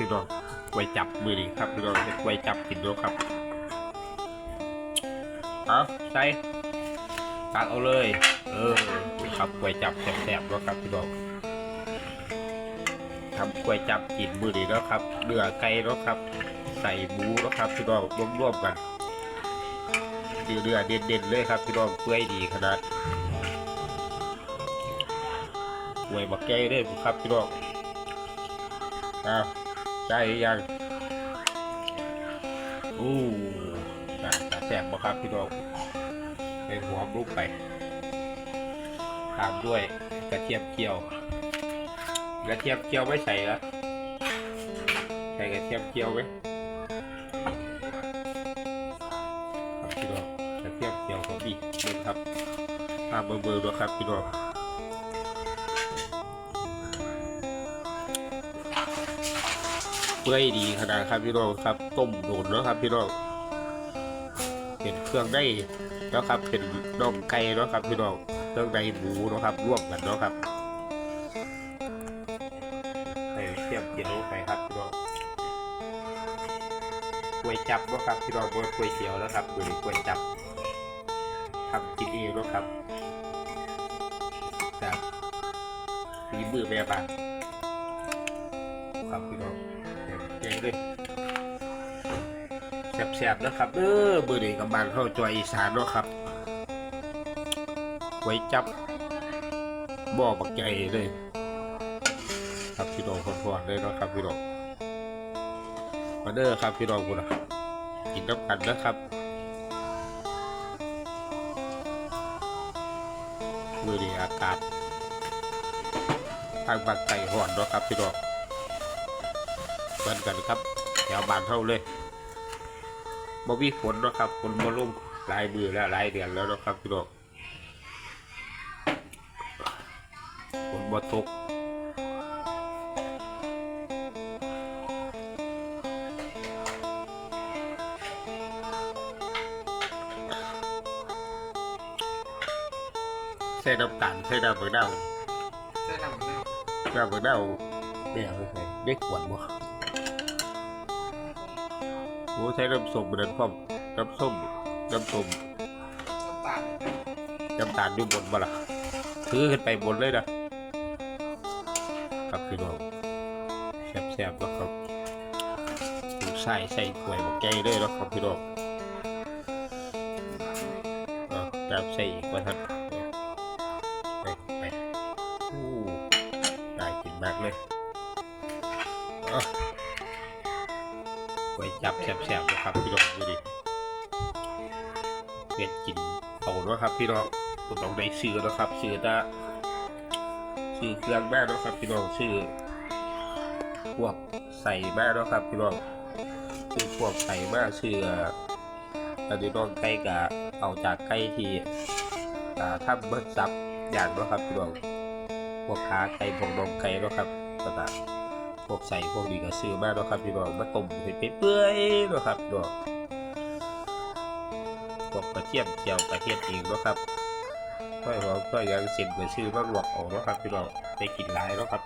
พี่น้องไว้จับมือดีครับพี่น้องเฮ็ดไว้จับกินด้วยครับเอาใส่ตักเอาเลย เออครับไว้จับแสบๆด้วยครับพี่น้องทำกล้วยจับกินมือดีแล้วครับเนื้อไก่แล้วครับ ใส่หมูแล้วครับพี่น้องรวมๆกันเดือเด่นๆเลยครับพี่น้องเปื่อยดีขนาดกล้วยบักแก้วเลยครับพี่น้องอ้าว ใช่ยังอู้ตาตาแสบบ่ครับพี่น้องใส่หัวลูกไปตามด้วยกระเทียมเจียวกระเทียมเจียวไม่ใส่ละใส่กระเทียมเจียวไหมครับพี่น้องกระเทียมเจียวของบีเบิ่งครับตามเบอร์เบอร์ด้วยครับพี่น้อง เปื่อยดีขนาดครับพี่น้องครับ ต้มโดนแล้วครับพี่น้องเป็นเครื่องได้แล้วครับเป็นน่องไก่แล้วครับพี่น้องเครื่องในหมูนะครับร่วมกันนะครับใส่เทียมเจียวไปครับพี่น้องกล้วยจับเนะครับพี่น้องบนกล้วยเตี๋ยวแล้วครับดูดิกล้วยจับทำกินเองเนาะครับจากฝีมือแม่บ้านครับพี่น้อง เก่งเลยแซ่บๆนะครับเออมือนี้กำบังเข้าจอยอีสานเนาะครับกล้จับบ่อบักใหญ่เลย ครับพี่น้องคนๆเลยเนาะครับพี่น้องมาเด้อครับพี่น้องคุณนะกินน้ำกันนะครับมือดีอากาศทางบางไก่ห่อนเนาะครับพี่น้อง เหมือนกันครับ แถวบ้านเท่าเลยบ่มีฝนเนาะครับฝนมาลงหลายมือแล้วหลายเดือนแล้วเนาะครับพี่น้องฝนบ่ตกใส่น้ำตาลใส่น้ำมะนาวเส้นน้ำมันน้ำมะนาวไม่เอาไปใส่ได้ขวดบ่ โอ้ใช้น้ำส้มเหมือนพร้อมน้ำส้มน้ำส้มน้ำตาลอยู่บนบ่ล่ะถือขึ้นไปบนเลยนะครับพี่น้องแซ่บๆนะครับใส่ใส่ถ้วยบักแก้เลยนะครับพี่น้องเอาจับใส่อีกว่าท่านไปไปอู้ได้กินมากเลยเอ ไว้จับแซ่บๆนะครับพี่น้องดูดิเพื่อนกินเอาเนาะครับพี่น้องผมต้องได้ซื้อนะครับซื้อตาซื้อเครื่องแม่นาะครับพี่น้องซื้อพวกใส่แม่นาะครับพี่น้องซื้อพวกใส่แม่ซื้ออันนี้น้องไก่กะเอาจากไก่ที่อ่าถ้าเบิร์ดซับอย่างเนาะครับพี่น้องพวกขาไก่พวกนมไก่เนาะครับต่างๆพ วกใส่พวกนี้ก็ซื้อมาเนาะครับพี่น้องมาต้มให้เปื่อยเนาะครับพี่น้องพวกกระเทียมเจียวกระเทียมเองเนาะครับค่อยหอมค่อยยังเส้นก็ซื้อมาลวกเออกเนาะครับพี่น้องได้กินหลายเนาะครับ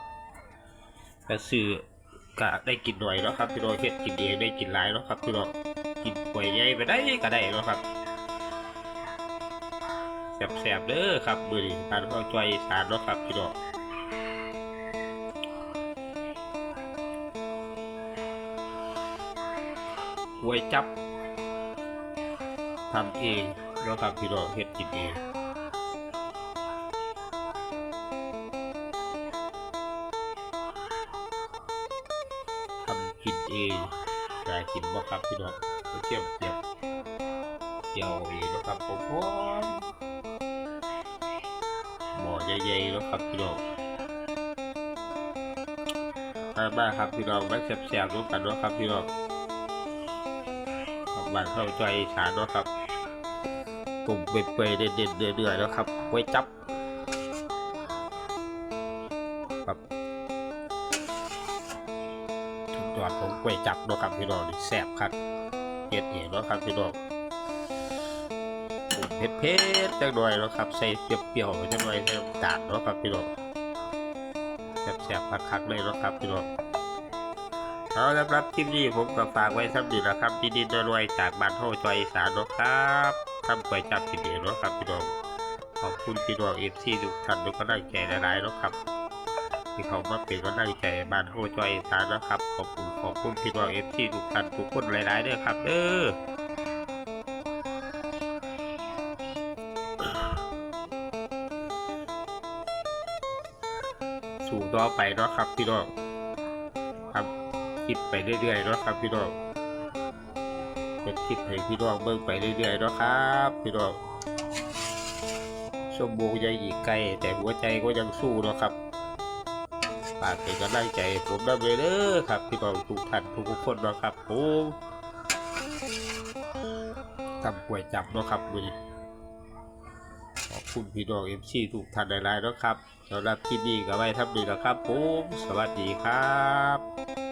แต่ซื้อกะได้กินหน่อยเนาะครับพี่น้องเฮ็ดกินเองได้กินหลายเนาะครับพี่น้องกินป่วยใหญ่ไปได้ก็ได้เนาะครับแซ่บๆเด้อครับมือนี้ทานข้าวจอยสานเนาะครับพี่น้อง กล้วยจับทำเองแล้วครับพี่น้องเฮ็ดกินเองทำกินเองแต่กินบ่ครับพี่น้องก็เทียมเทียมเจียวเองนะครับผมหมอใหญ่ๆแล้วครับพี่น้องมาบ้าครับพี่น้องมาแซ่บๆร่วมกันเนาะครับพี่น้อง บ้านเข้าใจอีสานเนาะครับตุ่มเปื่อยๆเด็ดๆเดือดๆแล้วครับไว้จับครับสุดยอดของกล้วยจับเนาะครับพี่น้องนี่แซ่บครับเผ็ดเองเนาะครับพี่น้องตุ่มเผ็ดๆจังหน่อยเนาะครับใส่เปรี้ยวๆจังหน่อยใส่น้ำตาลเนาะครับพี่น้องแซ่บๆคักๆเลยเนาะครับพี่น้อง เอาละครับคลิปนี้ผมก็ฝากไว้สำหรับนี้นะครับดีๆรวยจากบ้านโฮจอยสานนะครับทำก๋วยจับกินเองเนะครับพี่น้องขอบคุณพี่น้องเอฟซีทุกท่านทุกกำลังใจหลายๆนะครับที่เขามาเป็นกำลังใจบ้านโฮจอยสานนะครับ ขอบคุณขอบคุณพี่น้องเอฟซีทุกท่านทุกคนหลายๆด้อครับเด้อสู่ต่อไปเนาะครับพี่น้องครับ คลิปไปเรื่อยๆเนาะครับพี่น้องเป็นคลิปให้พี่น้องเบิ่งไปเรื่อยๆเนาะครับพี่น้องชมวงยังอีกไกลแต่หัวใจก็ยังสู้เนาะครับฝากเป็นกำลังใจให้ผมนะเด้อครับพี่น้องทุกท่านทุกคนเนาะครับผมทำป่วยจับเนาะครับมือนี้ขอบคุณพี่น้องเอ็มซีทุกท่านหลายๆเนาะครับสำหรับคลิปนี้ก็ไว้ทำดีแล้วครับผม สวัสดีครับ